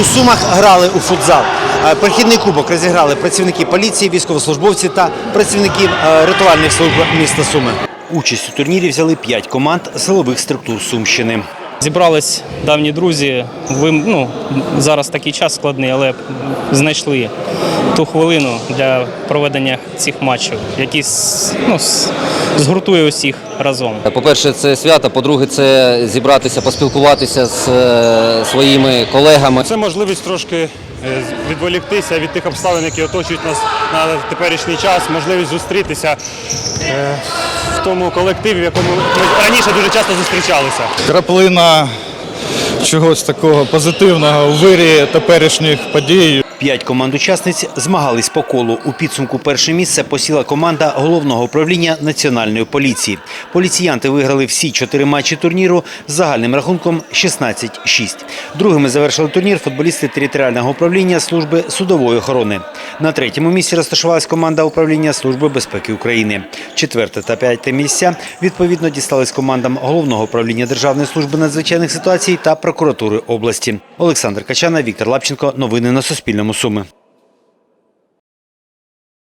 У Сумах грали у футзал. Е, Перехідний кубок розіграли працівники поліції, військовослужбовці та працівники е, рятувальних служб міста Суми. Участь у турнірі взяли п'ять команд силових структур Сумщини. Зібрались давні друзі. Ви, ну, зараз такий час складний, але знайшли ту хвилину для проведення цих матчів, які ну, згуртує усіх разом. По-перше, це свято, по-друге, це зібратися, поспілкуватися з е, своїми колегами. Це можливість трошки відволіктися від тих обставин, які оточують нас на теперішній час, можливість зустрітися е, в тому колективі, в якому ми раніше дуже часто зустрічалися. краплина чогось такого позитивного у вирі теперішніх подій. П'ять команд-учасниць змагались по колу. У підсумку перше місце посіла команда головного управління національної поліції. Поліціянти виграли всі чотири матчі турніру з загальним рахунком 16-6. Другими завершили турнір футболісти територіального управління служби судової охорони. На третьому місці розташувалась команда управління служби безпеки України. Четверте та п'яте місця відповідно дістались командам головного управління Державної служби надзвичайних ситуацій та прокуратури області. Олександр Качана, Віктор Лапченко. Новини на Суспільному. Суми.